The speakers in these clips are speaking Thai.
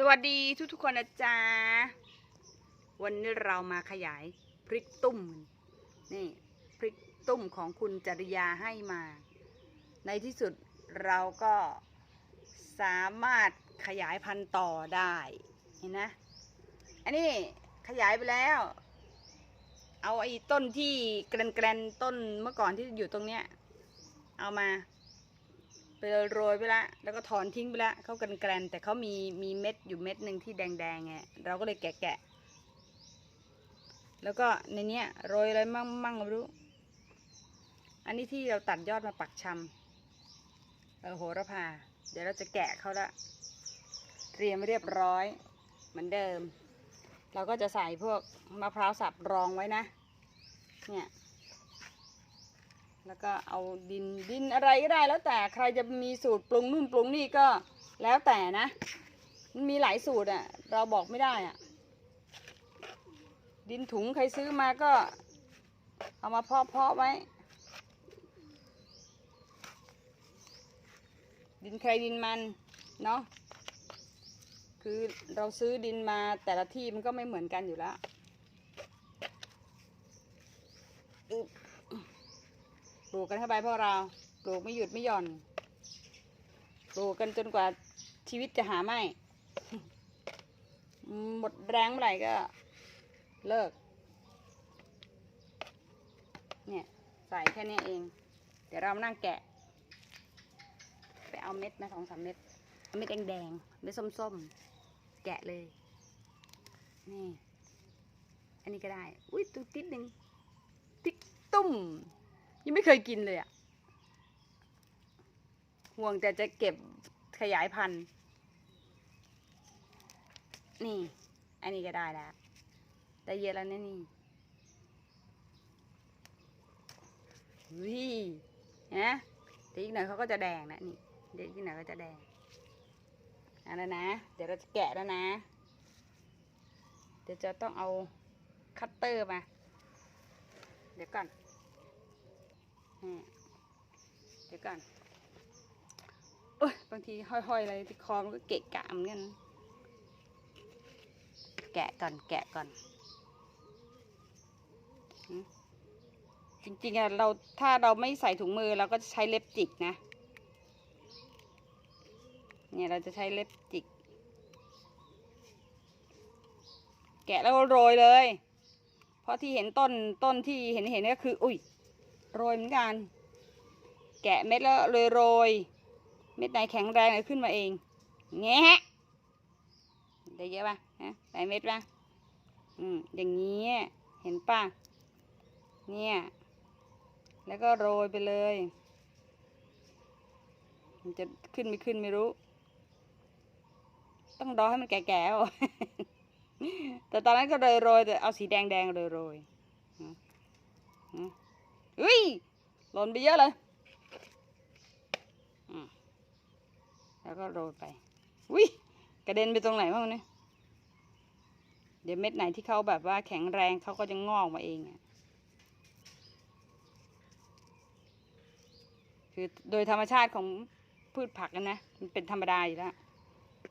สวัสดีทุกทุกๆคนนะจ๊ะ วันนี้เรามาขยายพริกตุ้ม นี่พริกตุ้มของคุณจริยาให้มา ในที่สุดเราก็สามารถขยายพันธุ์ต่อได้ เห็นนะ อันนี้ขยายไปแล้ว เอาไอ้ต้นที่แกรนๆต้นเมื่อก่อนที่อยู่ตรงเนี้ย เอามา ไปโรยไปละ แล้วก็ถอนทิ้งไปละเขากันแกรนแต่เขามีมีเม็ดอยู่เม็ดหนึ่งที่แดงๆไงเราก็เลยแกะแกะแล้วก็ในเนี้ยโรยอะไรมั่งมั่งไม่รู้ อันนี้ที่เราตัดยอดมาปักชำเออโหระพา เดี๋ยวเราจะแกะเขาละ เตรียมไว้เรียบร้อย เหมือนเดิม เราก็จะใส่พวกมะพร้าวสับรองไว้นะ เนี่ย แล้วก็เอาดินดินอะไรก็ได้แล้วแต่ใครจะมีสูตรปรุงนู่นปรุงนี่ก็แล้วแต่นะ มันมีหลายสูตรอะ่ะ เราบอกไม่ได้อะ่ะ ดินถุงใครซื้อมาก็ เอามาเพาะเพาะไว้ ดินใครดินมันเนาะคือเราซื้อดินมาแต่ละที่มันก็ไม่เหมือนกันอยู่แล้ว ปลูกกันเข้าไปพวกเรา ปลูกไม่หยุดไม่หย่อน ปลูกกันจนกว่าชีวิตจะหาไม่หมดแรงเมื่อไหร่ก็เลิก เนี่ย ใส่แค่นี้เอง เดี๋ยวเรามานั่งแกะ ไปเอาเม็ดนะสองสามเม็ด เม็ดแดงๆ เม็ดส้มๆ แกะเลย นี่ อันนี้ก็ได้ อุ้ยตุ๊ติดหนึ่งติ๊กตุ้ม ยังไม่เคยกินเลยอะห่วงแต่จะเก็บขยายพันธุ์ นี่ อันนี้ก็ได้แล้วได้เยอะแล้วนะนี่วินะเดี๋ยวอีกหน่อยเขาก็จะแดงนะนี่ เดี๋ยวอีกหน่อยก็จะแดงอันแล้วนะ เดี๋ยวเราจะแกะแล้วนะ เดี๋ยวจะต้องเอาคัตเตอร์มา เดี๋ยวก่อน เดี๋ยวก่อนโอ้ยบางทีห้อยๆอะไรที่คอมันก็เกะกะเหมือนกันแกะก่อนแกะก่อน จริงๆอะเราถ้าเราไม่ใส่ถุงมือเราก็จะใช้เล็บจิกนะ เนี่ยเราจะใช้เล็บจิก แกะแล้วโรยเลย เพราะที่เห็นต้นต้นที่เห็นเห็นก็คือ อุ้ย โรยเหมือนกัน แกะเม็ดแล้วเลยโรย เม็ดไหนแข็งแรงเลยขึ้นมาเองแงะได้เยอะป่ะฮะได้เม็ดป่ะอืมอย่างนี้เห็นป่ะเนี่ย แล้วก็โรยไปเลย มันจะขึ้นไม่ขึ้นไม่รู้ ต้องรอให้มันแก่ๆแต่ตอนนั้นก็เลยโรยแต่เอาสีแดงๆเลยโรยอืม มอุ้ยหล่นไปเยอะเลยอืมแล้วก็โรยไปอุ้ยกระเด็นไปตรงไหนบ้างเนี่ยเดี๋ยวเม็ดไหนที่เขาแบบว่าแข็งแรงเขาก็จะงอกมาเองอะคือโดยธรรมชาติของพืชผักนะนะมันเป็นธรรมดาอยู่แล้ว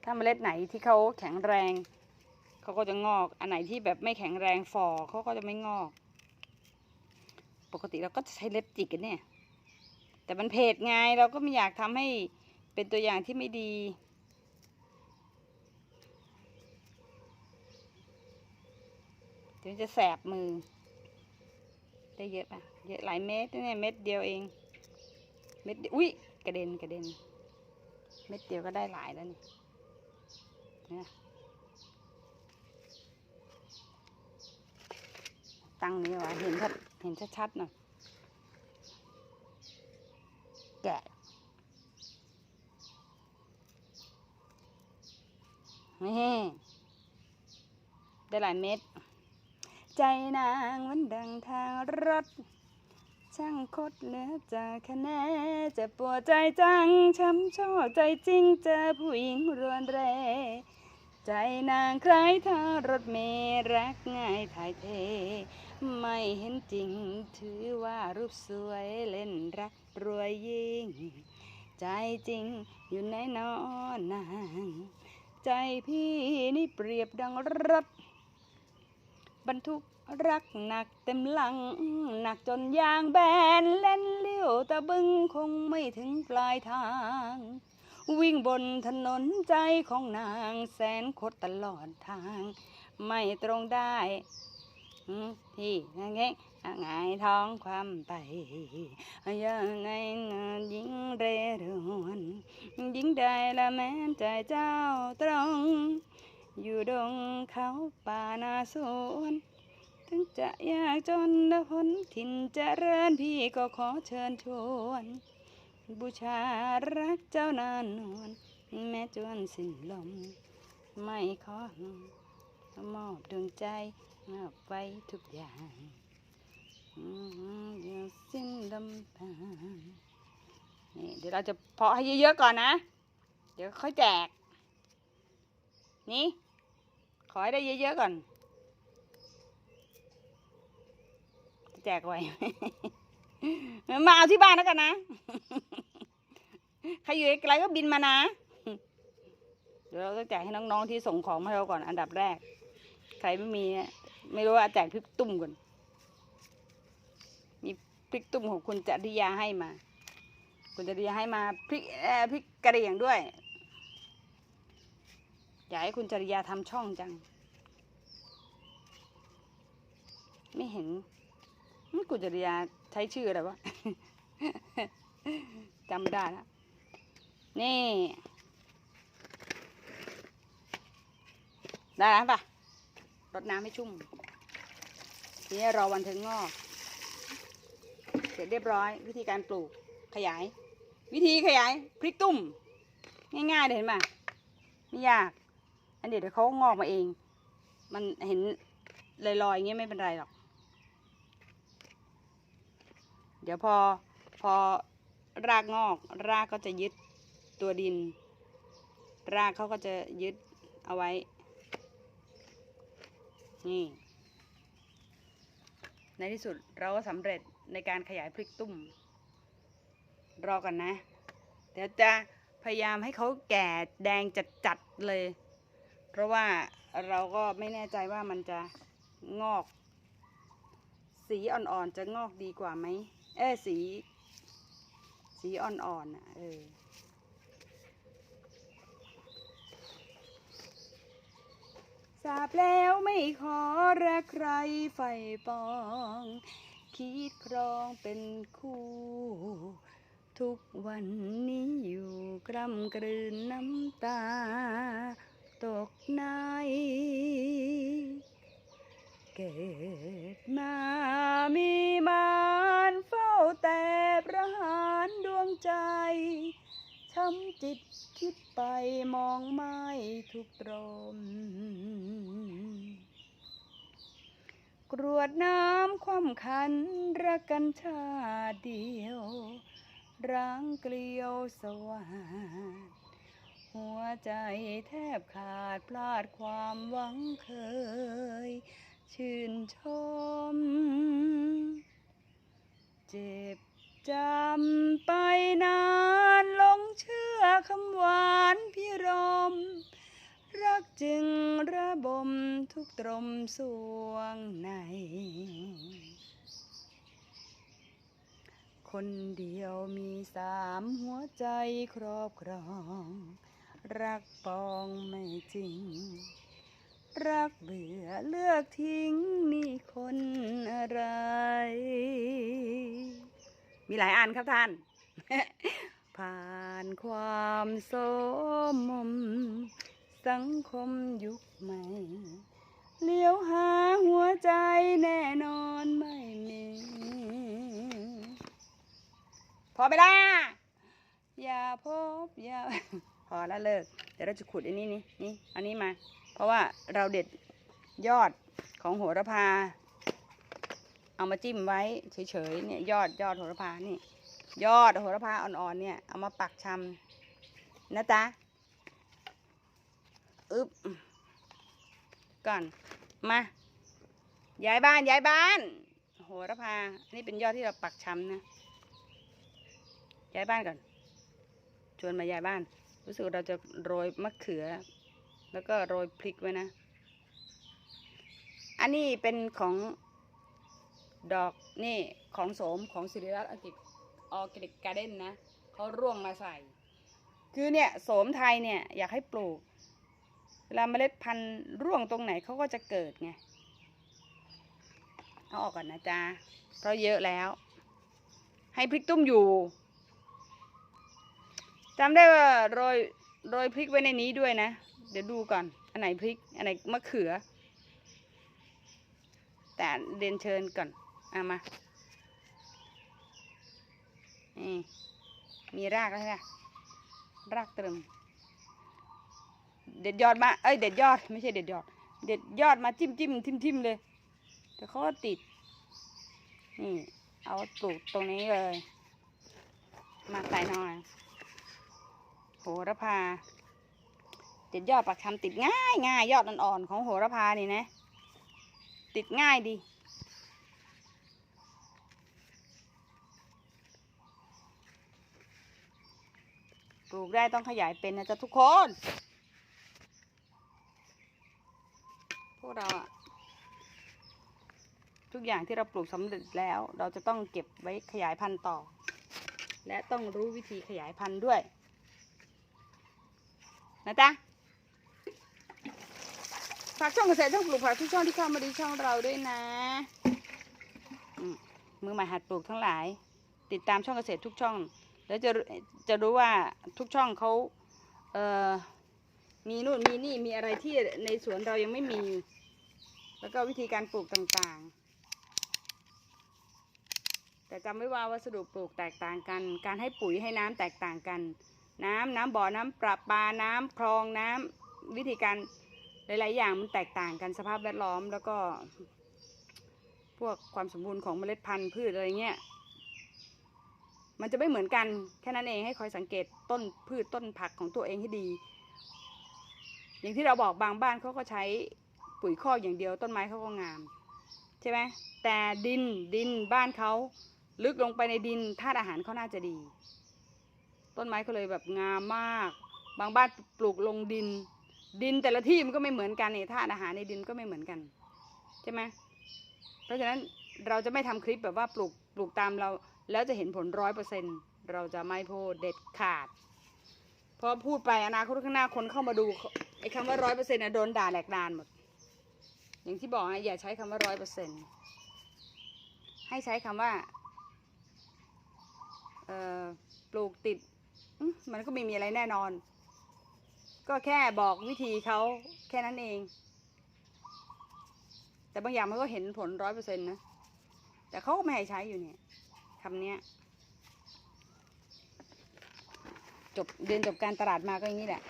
ถ้าเมล็ดไหนที่เขาแข็งแรงเขาก็จะงอก อันไหนที่แบบไม่แข็งแรงฝ่อเขาก็จะไม่งอก ปกติเราก็จะใช้เล็บจิกกันเนี่ย แต่มันเผ็ดไงเราก็ไม่อยากทำให้เป็นตัวอย่างที่ไม่ดีเดี๋ยวจะแสบมือ ได้เยอะปะเยอะหลายเม็ดเนี่ยเม็ดเดียวเอง เม็ดอุ้ยกระเด็นกระเด็น เม็ดเดียวก็ได้หลายแล้วนี่เนี่ย ตั้งนี้ไว้เห็นชัดเห็นชัดๆหน่อยแกะนี่ได้หลายเม็ด ใจนางมันดังทางรถ ช่างคดเหลือจากคะแนจะปวดใจจังช้ำช่อใจจริงเจอผู้หญิงรวนเร ใจนางใครทารถเมล์รักง่ายถ่ายเท ไม่เห็นจริงถือว่ารูปสวยเล่นรักรวยยิ่ง ใจจริงอยู่ในนอนนางใจพี่นี่เปรียบดังรถบรรทุกรักหนักเต็มหลัง หนักจนยางแบนเล่นเลี้ยวตะบึงคงไม่ถึงปลายทาง วิ่งบนถนนใจของนางแสนคดตลอดทาง ไม่ตรงได้ที่ยังไงยังไงท้องความไปยังไงนะยิ่งเรรวนยิ่งได้ละแม้ใจเจ้าตรง อยู่ดงเขาป่านาสวนถึงจะยากจนและพ้นถิ่นเริญพี่ก็ขอเชิญชวน บูชารักเจ้านานนวลแม้จวนสิ้นลม ไม่ขอมอบดวงใจมอบไว้ทุกอย่างอืมเดี๋ยวสิ้นลำพังนี่เดี๋ยวเราจะเพาะให้เยอะๆก่อนนะ เดี๋ยวค่อยแจก นี่ ขอให้ได้เยอะๆก่อน แจกไว้ มาเอาที่บ้านแล้วกันนะ ใครอยู่ไกลก็บินมานะ เดี๋ยวเราจะแจกให้น้องๆที่ส่งของมาให้เราก่อนอันดับแรก ใครไม่มีเนี่ยไม่รู้ว่าแจกพริกตุ้มก่อน มีพริกตุ้มของคุณจริยาให้มา คุณจริยาให้มาพริกพริกกระเหรี่ยงด้วย อยากให้คุณจริยาทำช่องจัง ไม่เห็น อืมคุจริยาใช้ชื่ออะไรวะจำไม่ได้แล้วนี่ได้แล้วปะรดน้ำให้ชุ่มทีนี้รอวันถึงงอก เสร็จเรียบร้อย วิธีการปลูกขยาย วิธีขยายพริกตุ้ม ง่ายๆเลยเห็นไหมไม่ยาก อันเดียวเดี๋ยวเขางอกมาเอง มันเห็นลอยๆอย่างเงี้ยไม่เป็นไรหรอก เดี๋ยวพอพอรากงอก รากก็จะยึดตัวดิน รากเขาก็จะยึดเอาไว้ นี่ ในที่สุดเราก็สำเร็จในการขยายพริกตุ้ม รอก่อนนะ เดี๋ยวจะพยายามให้เขาแก่แดงจัดๆเลย เพราะว่าเราก็ไม่แน่ใจว่ามันจะงอก สีอ่อนๆจะงอกดีกว่าไหม เอ้สี สีอ่อนๆอะเออทราบแล้วไม่ขอรักใครไฟปอง คิดครองเป็นคู่ ทุกวันนี้อยู่กรำกลืนน้ำตา ตกใน เกิดมามีมารเฝ้าแต่ประหารดวงใจ ช้ำจิตคิดไปมองไม่ทุกตรม กรวดน้ำความขันรักกันชาเดียว ร้างเกลียวสวัสดหัวใจแทบขาดพลาดความหวังเคย ชื่นชม เจ็บจำไปนานลงเชื่อคำหวานพิรม รักจึงระบมทุกตรมสวงใน คนเดียวมีสามหัวใจครอบครอง รักปองไม่จริง รักเบื่อเลือกทิ้งนี่คนอะไร มีหลายอันครับท่าน ผ่านความโสมม สังคมยุคใหม่ เลี้ยวหาหัวใจแน่นอนไม่มี พอไปละอย่าพบอย่าพอแล้วเลิก เดี๋ยวเราจะขุดอันนี้นี่นี่ อันนี้มา เพราะว่าเราเด็ดยอดของโหระพา เอามาจิ้มไว้เฉยๆเนี่ยยอดยอดโหระพานี่ ยอดโหระพาอ่อนๆเนี่ยเอามาปักชำนะจ๊ะอึบก่อนมาย้ายบ้านย้ายบ้านโหระพา นี่เป็นยอดที่เราปักชำนะย้ายบ้านก่อน ชวนมาย้ายบ้าน รู้สึกเราจะโรยมะเขือ แล้วก็โรยพริกไว้นะ อันนี้เป็นของดอกนี่ของโสมของสิริรัตน์ออร์กิกออร์แกนิกการ์เด้นนะเขาร่วงมาใส่ คือเนี่ยโสมไทยเนี่ยอยากให้ปลูก เวลาเมล็ดพันธุ์ร่วงตรงไหนเขาก็จะเกิดไง เอาออกก่อนนะจ๊ะเพราะเยอะแล้ว ให้พริกตุ้มอยู่จำได้ว่าโรยโรยพริกไว้ในนี้ด้วยนะ เดี๋ยวดูก่อน อันไหนพริก อันไหนมะเขือ แต่เรียนเชิญก่อนเอามา นี่ มีรากแล้วใช่ไหมรากเติมเด็ดยอดมา เอ้ย เด็ดยอด ไม่ใช่เด็ดยอด เด็ดยอดมาจิ้มจิ้มทิมทิมเลยเดี๋ยวเขาก็ติด นี่ เอาปลูกตรงนี้เลย มาใส่หน่อย โหระพา เด็ดยอดปักชำติดง่ายง่ายยอดอ่อนๆของโหระพานี่นะ ติดง่ายดี ปลูกได้ต้องขยายเป็นนะจ๊ะทุกคน พวกเราอะทุกอย่างที่เราปลูกสำเร็จแล้ว เราจะต้องเก็บไว้ขยายพันธุ์ต่อ และต้องรู้วิธีขยายพันธุ์ด้วย นะจ๊ะ ฝากช่องเกษตรช่องปลูกผักทุกช่องที่เข้ามาดูช่องเราด้วยนะมือใหม่หัดปลูกทั้งหลาย ติดตามช่องเกษตรทุกช่อง แล้วจะจะรู้ว่าทุกช่องเขาเอ่อมีนู่นมีนี่มีอะไรที่ในสวนเรายังไม่มี แล้วก็วิธีการปลูกต่างๆ แต่จำไว้ว่าวัสดุปลูกแตกต่างกัน การให้ปุ๋ยให้น้ำแตกต่างกัน น้ำน้ำบ่อน้ำประปาน้ำคลองน้ำวิธีการ หลาย ๆ อย่างมันแตกต่างกันสภาพแวดล้อมแล้วก็ พวกความสมบูรณ์ของเมล็ดพันธุ์พืชอะไรเงี้ยมันจะไม่เหมือนกันแค่นั้นเองให้คอยสังเกตต้นพืชต้นผักของตัวเองให้ดี อย่างที่เราบอกบางบ้านเขาก็ใช้ปุ๋ยคอกอย่างเดียวต้นไม้เขาก็งาม ใช่ไหมแต่ดินดินบ้านเขาลึกลงไปในดินธาตุอาหารเขาน่าจะดี ต้นไม้เขาเลยแบบงามมาก บางบ้านปลูกลงดิน ดินแต่ละที่มันก็ไม่เหมือนกันเนี่ยธาตุอาหารในดินก็ไม่เหมือนกันใช่ไหมเพราะฉะนั้นเราจะไม่ทำคลิปแบบว่าปลูกปลูกตามเรา แล้วจะเห็นผลร้อยเปอร์เซ็นเราจะไม่พูดเด็ดขาดเพราะพูดไปอนาคตข้างหน้าคนเข้ามาดูไอ้คำว่าร้อยเปอร์เซ็นต์โดนด่าแหลกดานหมด อย่างที่บอกนะอย่าใช้คำว่าร้อยเปอร์เซ็นต์ให้ใช้คำว่าปลูกติด มันก็ไม่มีอะไรแน่นอน ก็แค่บอกวิธีเขาแค่นั้นเอง แต่บางอย่างมันก็เห็นผลร้อยเปอร์เซ็นต์นะ แต่เขาก็ไม่ให้ใช้อยู่เนี่ยคำเนี้ยจบเรียนจบการตลาดมาก็อย่างนี้แหละ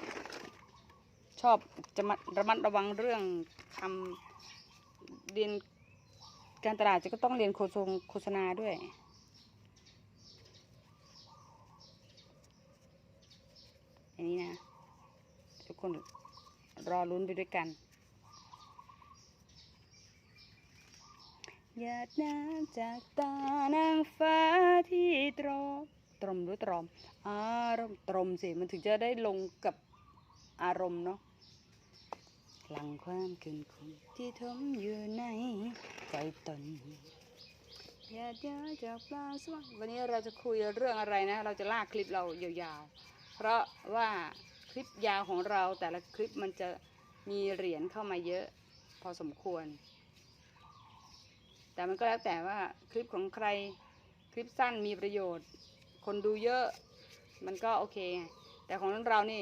ชอบจะมาระมัดระวังเรื่องคำเรียนการตลาดจะก็ต้องเรียนโฆษณาด้วยอันนี้นะ กคน รอลุ้นไปด้วยกันหยาดน้ำจากตานางฟ้าที่ตรอมตรมหรือตรอมอารมณ์ตรมสิมันถึงจะได้ลงกับอารมณ์เนาะหลังความเกินคุณที่ทมอยู่ในใจตนหยาดย้อยจากปลาสวรรค์วันนี้เราจะคุยเรื่องอะไรนะ เราจะลากคลิปเรายาวๆ เพราะว่า ลิปยาวของเราแต่ละคลิปมันจะมีเหรียญเข้ามาเยอะพอสมควร แต่มันก็แล้วแต่ว่าคลิปของใครคลิปสั้นมีประโยชน์ คนดูเยอะมันก็โอเค แต่ของเรานี่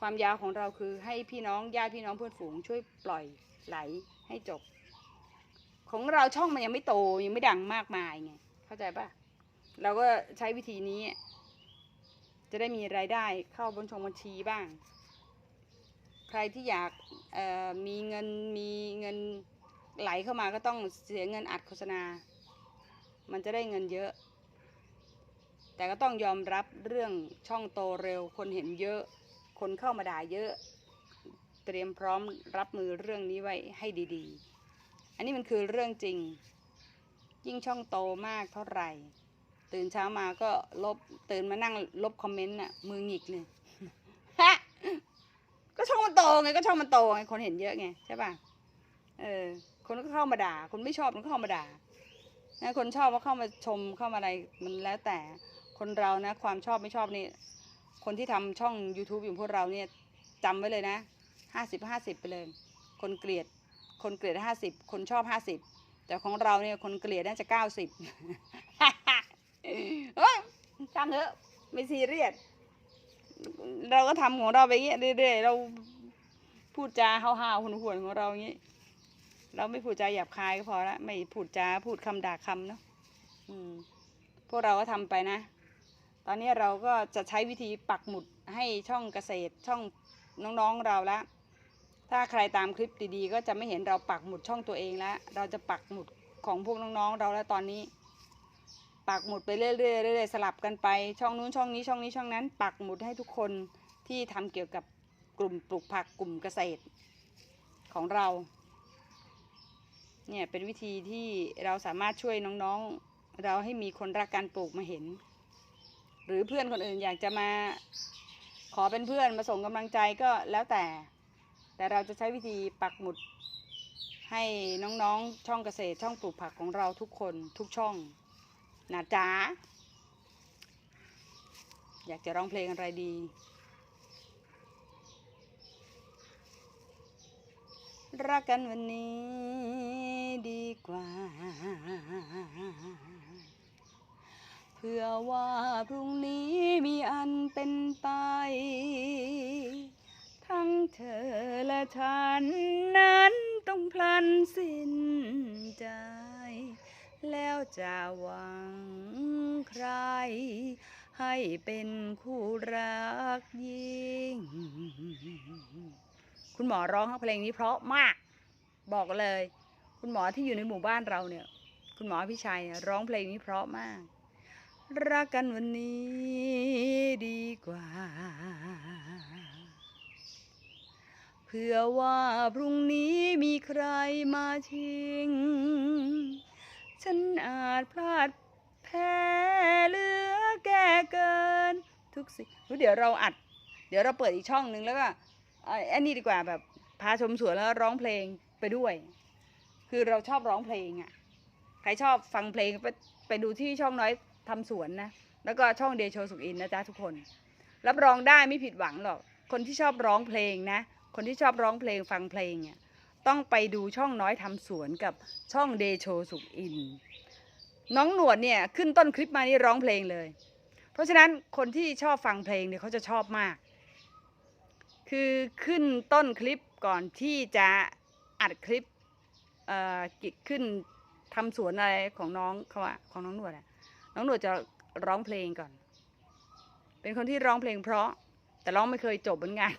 ความยาวของเราคือให้พี่น้องญาติพี่น้องเพื่อนฝูงช่วยปล่อยไหลให้จบ ของเราช่องมันยังไม่โตยังไม่ดังมากมายไงเข้าใจปะเราก็ใช้วิธีนี้ จะได้มีรายได้เข้าบนชงบัญชีบ้าง ใครที่อยากมีเงินมีเงินไหลเข้ามาก็ต้องเสียเงินอัดโฆษณา มันจะได้เงินเยอะ แต่ก็ต้องยอมรับเรื่องช่องโตเร็ว คนเห็นเยอะ คนเข้ามาด่าเยอะ เตรียมพร้อมรับมือเรื่องนี้ไว้ให้ดีๆ อันนี้มันคือเรื่องจริง ยิ่งช่องโตมากเท่าไหร่ ตื่นเช้ามาก็ลบตื่นมานั่งลบคอมเมนต์น่ะมือหงิกเลยฮะก็ช่องมันโตไงก็ช่องมันโตไงคนเห็นเยอะไงใช่ป่ะเออคนก็เข้ามาด่า คนไม่ชอบมันก็เข้ามาด่านะคนชอบก็เข้ามาชมเข้ามาอะไรมันแล้วแต่คนเรานะ ความชอบไม่ชอบนี่คนที่ทำช่อง youtube อย่างพวกเราเนี่ยจำไว้เลยนะห้าสิบห้าสิบไปเลย คนเกลียด คนเกลียดห้าสิบคนชอบห้าสิบแต่ของเราเนี่ยคนเกลียดน่าจะเก้าสิบ เฮ้ยช่างเถอะไม่ซีเรียสเราก็ทำของเราไปอย่างเงี้ยเรื่อยๆเราพูดจาห้าวๆหุนหวนๆของเราอย่างงี้ เราไม่พูดจาหยาบคายก็พอละไม่พูดจาพูดคำด่าคำเนาะอืมพวกเราก็ทำไปนะ ตอนนี้เราก็จะใช้วิธีปักหมุดให้ช่องเกษตรช่องน้องๆเราละถ้าใครตามคลิปดีๆ ก็จะไม่เห็นเราปักหมุดช่องตัวเองแล้ว เราจะปักหมุดของพวกน้องๆเราแล้วตอนนี้ ปักหมุดไปเรื่อยๆเรื่อยๆสลับกันไปช่องนู้นช่องนี้ช่องนี้ช่องนั้น ปักหมุดให้ทุกคนที่ทำเกี่ยวกับกลุ่มปลูกผักกลุ่มเกษตรของเราเนี่ยเป็นวิธีที่เราสามารถช่วยน้องๆ เราให้มีคนรักการปลูกมาเห็น หรือเพื่อนคนอื่นอยากจะมาขอเป็นเพื่อนมาส่งกำลังใจก็แล้วแต่ แต่เราจะใช้วิธีปักหมุด ให้น้องๆ ช่องเกษตรช่องปลูกผักของเราทุกคนทุกช่อง นะจ๊ะ อยากจะร้องเพลงอะไรดีรักกันวันนี้ดีกว่า เพื่อว่าพรุ่งนี้มีอันเป็นไป ทั้งเธอและฉันนั้นต้องพลันสิ้นใจ แล้วจะหวังใคร ให้เป็นคู่รักยิ่ง คุณหมอร้องเพลงนี้เพราะมาก บอกเลย คุณหมอที่อยู่ในหมู่บ้านเราเนี่ย คุณหมอพิชัยร้องเพลงนี้เพราะมาก รักกันวันนี้ดีกว่า เพื่อว่าพรุ่งนี้มีใครมาชิง ฉันอาจพลาดแพ้เหลือแก่เกิน ทุกสิ่งเดี๋ยวเราอัด เดี๋ยวเราเปิดอีกช่องหนึ่งแล้วก็เอ่ออันนี้ดีกว่าแบบพาชมสวนแล้วร้องเพลงไปด้วย คือเราชอบร้องเพลงอะ่ะ ใครชอบฟังเพลงไปไปดูที่ช่องน้อยทำสวนนะ แล้วก็ช่องเดโชสุขอินนะจ๊ะทุกคน รับรองได้ไม่ผิดหวังหรอก คนที่ชอบร้องเพลงนะ คนที่ชอบร้องเพลงฟังเพลงเนี่ย ต้องไปดูช่องน้อยทำสวนกับช่องเดโชสุขอิน น้องหนวดเนี่ยขึ้นต้นคลิปมานี่ร้องเพลงเลย เพราะฉะนั้นคนที่ชอบฟังเพลงเนี่ยเขาจะชอบมาก คือขึ้นต้นคลิปก่อนที่จะอัดคลิปเอ่อกิขึ้นทำสวนอะไรของน้องเขาอะของน้องหนวดอะน้องหนวดจะร้องเพลงก่อน เป็นคนที่ร้องเพลงเพราะแต่ร้องไม่เคยจบเหมือนกัน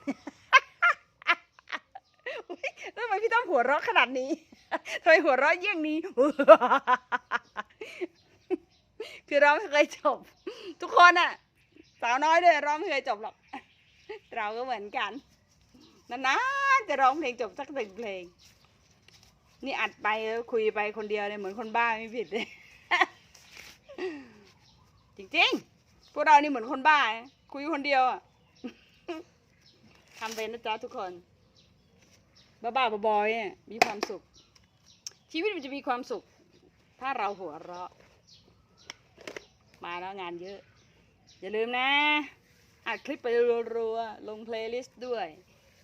อุ๊ยแล้วทำไม พี่ต้องหัวเราะขนาดนี้ทำไมหัวเราะเยี่ยงนี้ คือร้องไม่เคยจบ ทุกคนอะสาวน้อยด้วยร้องไม่เคยจบหรอก เราก็เหมือนกันนานๆจะร้องเพลงจบสักหนึ่งเพลง นี่อัดไปคุยไปคนเดียวเลยเหมือนคนบ้าไม่ผิดเลยจริงๆ พวกเรานี่เหมือนคนบ้า คุยคนเดียวอะทำเป็นนะจ๊ะทุกคน บ้าๆบอยๆเนี่ยมีความสุข ชีวิตมันจะมีความสุข ถ้าเราหัวเราะ มาแล้วงานเยอะ อย่าลืมนะอัดคลิปไปรัวๆลงเพลย์ลิสต์ด้วย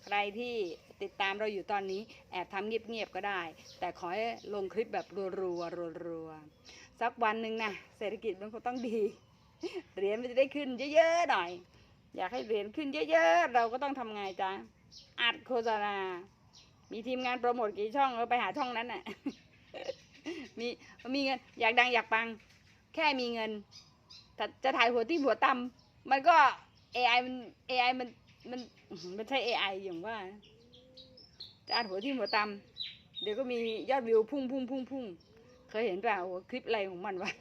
ใครที่ติดตามเราอยู่ตอนนี้ แอบทำเงียบๆก็ได้ แต่ขอให้ลงคลิปแบบรัวๆรัวๆสักวันหนึ่งนะเศรษฐกิจมันคงต้องดีเหรียญมันจะได้ขึ้นเยอะๆหน่อย อยากให้เหรียญขึ้นเยอะๆ เราก็ต้องทำไงจ๊ะอัดโฆษณา มีทีมงานโปรโมทกี่ช่องเราไปหาช่องนั้นน่ะ มีมีเงิน อยากดังอยากปัง แค่มีเงินจะถ่ายหัวที่หัวต่ำมันก็ AI มัน AI มันมันมันใช่ AI อย่างว่าจะอัดหัวที่หัวต่ำเดี๋ยวก็มียอดวิวพุ่งพุ่งพุ่งพุ่งเคยเห็นเปล่าคลิปอะไรของมันวะ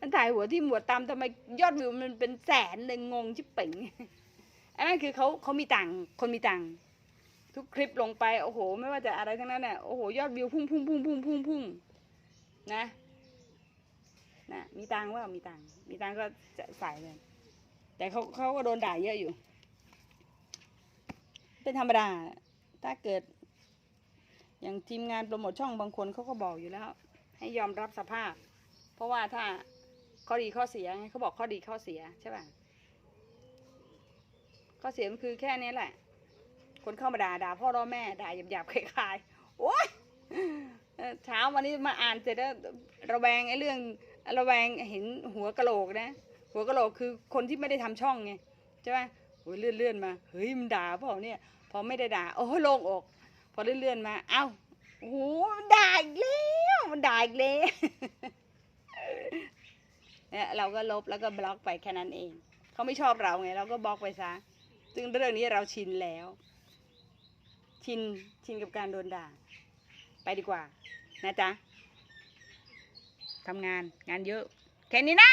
มันถ่ายหัวที่หัวต่ำทำไมยอดวิวมันเป็นแสนเลยงงชิบเป่งอันนั้นคือเขาเขามีตังค์คนมีตังค์ ทุกคลิปลงไปโอ้โห ไม่ว่าจะอะไรทั้งนั้นเนี่ยโอ้โหยอดวิวพุ่งพุ่งพุ่งพุ่งพุ่งพุ่งนะนะมีตังว่ามีตังมีตังก็จะใส่เลยแต่เขาเขาก็โดนด่าเยอะอยู่ เป็นธรรมดา ถ้าเกิด อย่างทีมงานโปรโมทช่องบางคนเขาก็บอกอยู่แล้ว ให้ยอมรับสภาพ เพราะว่าถ้าข้อดีข้อเสียเขาบอกข้อดีข้อเสียใช่ป่ะข้อเสียมันคือแค่นี้แหละ คนเข้ามาด่าด่าพ่อด่าแม่ด่าหยาบๆคล้ายๆโอ๊ยเช้าวันนี้มาอ่านเสร็จแล้วระแวงไอ้เรื่องระแวงเห็นหัวกะโหลกนะ หัวกะโหลกคือคนที่ไม่ได้ทำช่องไงใช่ไหมโอ้ยเลื่อนเลื่อนๆมาเฮ้ยมันด่าเปล่าเนี่ย พอไม่ได้ด่าโอ้ยโล่งอก พอเลื่อนเลื่อนๆมา เอ้าโอ้โหมันด่าอีกแล้วมันด่าอีกแล้วเนี่ยเราก็ลบแล้วก็บล็อกไปแค่นั้นเอง เขาไม่ชอบเราไงเราก็บล็อกไปซะซึ่งเรื่องนี้เราชินแล้ว ชินชินกับการโดนด่า ไปดีกว่า นะจ๊ะทำงานงานเยอะ แค่นี้นะ